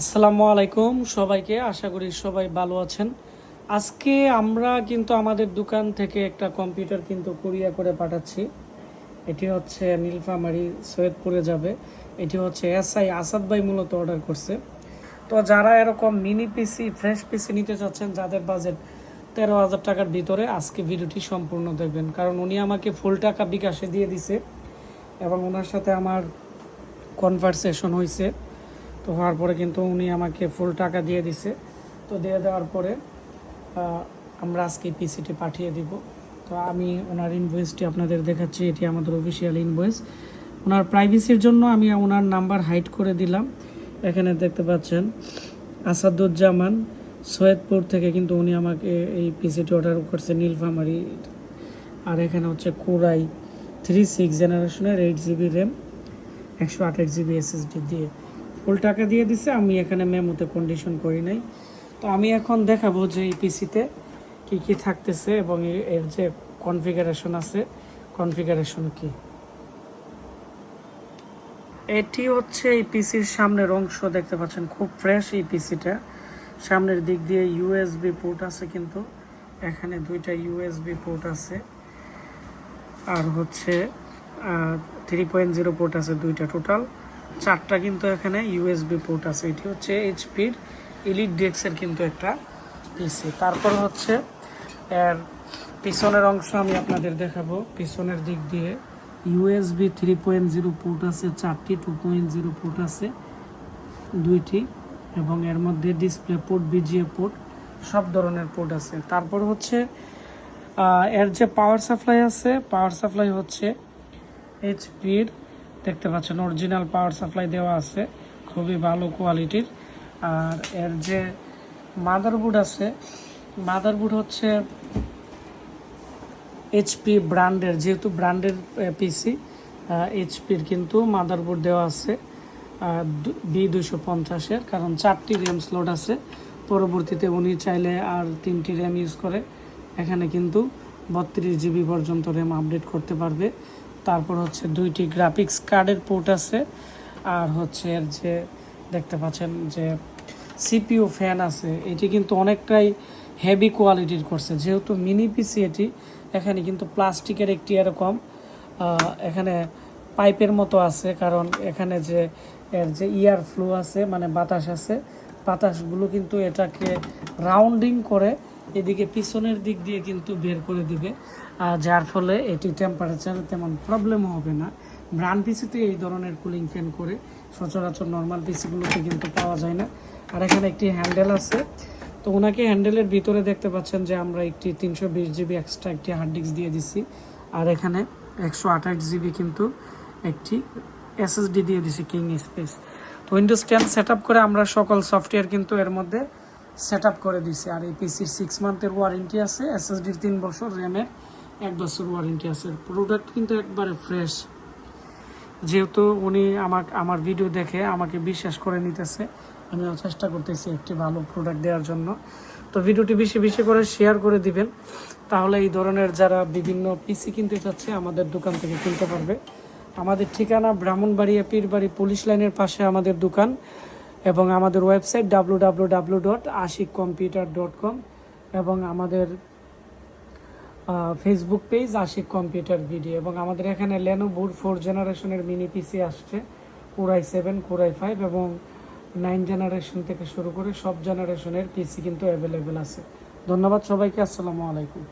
আসসালামু আলাইকুম সবাইকে, আশা করি সবাই ভালো আছেন। আজকে আমরা কিন্তু আমাদের দোকান থেকে একটা কম্পিউটার কিন্তু কুরিয়া করে পাঠাচ্ছি। এটি হচ্ছে নীলফামারি সৈয়দপুরে যাবে। এটি হচ্ছে এসআই আসাদ ভাই মূলত অর্ডার করছে। তো যারা এরকম মিনি পিসি, ফ্রেশ পিসি নিতে চাচ্ছেন, যাদের বাজেট তেরো হাজার টাকার ভিতরে, আজকে ভিডিওটি সম্পূর্ণ দেখবেন। কারণ উনি আমাকে ফুল টাকা বিকাশে দিয়ে দিছে এবং ওনার সাথে আমার কনভারসেশন হয়েছে তো হওয়ার পরে কিন্তু উনি আমাকে ফুল টাকা দিয়ে দিছে। তো দিয়ে দেওয়ার পরে আমরা আজকে পিসিটি পাঠিয়ে দিব। তো আমি ওনার ইনভয়েসটি আপনাদের দেখাচ্ছি, এটি আমাদের অফিসিয়াল ইনভয়েস ওনার প্রাইভেসির জন্য আমি ওনার নাম্বার হাইড করে দিলাম। এখানে দেখতে পাচ্ছেন, আসাদুজ্জামান সৈয়দপুর থেকে কিন্তু উনি আমাকে এই পিসিটি অর্ডার করছে, নীলফামারি। আর এখানে হচ্ছে কোরাই থ্রি সিক্স জেনারেশনের এইট জিবি র্যাম একশো আঠাশ জিবি এসএসডি দিয়ে। ফুল টাকা দিয়ে দিছে, আমি এখানে মেমোতে কন্ডিশন করি নাই। তো আমি এখন দেখাবো যে এই কি কি থাকতেছে এবং এর যে কনফিগারেশন আছে কনফিগারেশন কি। এটি হচ্ছে এই সামনের অংশ, দেখতে পাচ্ছেন, খুব ফ্রেশ এই সামনের দিক দিয়ে ইউএসবি পোর্ট আছে কিন্তু, এখানে দুইটা ইউএসবি পোর্ট আছে। আর হচ্ছে থ্রি পয়েন্ট জিরো পোর্ট আছে দুইটা টোটাল চারটা কিন্তু এখানে ইউএসবি পোর্ট আছে। এটি হচ্ছে এইচপির ইলিট ডেক্সের কিন্তু একটা পিসি তারপর হচ্ছে এর পিছনের অংশ আমি আপনাদের দেখাবো। পিছনের দিক দিয়ে USB three point zero port আছে, চারটি টু পয়েন্ট জিরো পোর্ট আছে, দুইটি, এবং এর মধ্যে ডিসপ্লে পোর্ট বিজিএ পোর্ট সব ধরনের পোর্ট আছে। তারপর হচ্ছে এর যে পাওয়ার সাপ্লাই আছে পাওয়ার সাপ্লাই হচ্ছে এইচপির দেখতে পাচ্ছেন অরিজিনাল পাওয়ার সাপ্লাই দেওয়া আছে, খুবই ভালো কোয়ালিটির আর এর যে মাদারবোর্ড আছে মাদারবোর্ড হচ্ছে এইচপি ব্র্যান্ডের যেহেতু ব্র্যান্ডের পিসি এইচপির কিন্তু মাদারবোর্ড দেওয়া আছে বি দুশো পঞ্চাশের, কারণ চারটি র্যাম স্লট আছে। পরবর্তীতে উনি চাইলে আর তিনটি র্যাম ইউজ করে, এখানে কিন্তু বত্রিশ জিবি পর্যন্ত র্যাম আপডেট করতে পারবে। তারপর হচ্ছে দুইটি গ্রাফিক্স কার্ডের পোর্ট আছে। আর হচ্ছে এর যে দেখতে পাচ্ছেন যে সিপিও ফ্যান আছে, এটি কিন্তু অনেকটাই হেভি কোয়ালিটির করছে। যেহেতু মিনি পিসি এটি, এখানে কিন্তু প্লাস্টিকের একটি এরকম এখানে পাইপের মতো আছে। কারণ এখানে যে এর যে ইয়ার ফ্লো আছে মানে বাতাস আছে, বাতাসগুলো কিন্তু এটাকে রাউন্ডিং করে এদিকে পিছনের দিক দিয়ে কিন্তু বের করে দিবে। যার ফলে এটি টেম্পারেচার তেমন প্রবলেম হবে না। ব্রান্ড পিসিতে এই ধরনের কুলিং ফ্যান করে সচরাচর নর্মাল পিসিগুলোতে কিন্তু পাওয়া যায় না। আর এখানে একটি হ্যান্ডেল আছে। তো ওনাকে হ্যান্ডেলের ভিতরে দেখতে পাচ্ছেন যে আমরা একটি তিনশো বিশ জিবি এক্সট্রা একটি হার্ড ডিস্ক দিয়ে দিছি। আর এখানে একশো আঠাশ জিবি কিন্তু একটি এসএসডি দিয়ে দিছি কিং স্পেস তো উইন্ডোজ টেন সেট করে আমরা সকল সফটওয়্যার কিন্তু এর মধ্যে সেট আপ করে দিছে। আর এই পিসির সিক্স মান্থের ওয়ারেন্টি আছে এসএসডির তিন বছর র্যামের এক বছর ওয়ারেন্টি আছে। প্রোডাক্ট কিন্তু একবারে ফ্রেশ যেহেতু উনি আমাকে আমার ভিডিও দেখে আমাকে বিশ্বাস করে নিতেছে, আমিও চেষ্টা করতেছি একটি ভালো প্রোডাক্ট দেওয়ার জন্য। তো ভিডিওটি বেশি বেশি করে শেয়ার করে দিবেন। তাহলে এই ধরনের যারা বিভিন্ন পিসি কিনতে চাচ্ছে আমাদের দোকান থেকে কিনতে পারবে। আমাদের ঠিকানা ব্রাহ্মণবাড়িয়া পীরবাড়ি পুলিশ লাইনের পাশে আমাদের দোকান। এবং আমাদের website W W W dot Ashiq computer dot com এবং আমাদের Facebook page Ashiq computer video এবং আমাদের এখানে লেনোভোর ফোর জেনারেশনের মিনি পিসি আসছে core i seven core i five এবং নাইন জেনারেশন থেকে শুরু করে সব জেনারেশনের পিসি কিন্তু অ্যাভেলেবেল আছে। ধন্যবাদ সবাইকে, আসসালামু আলাইকুম।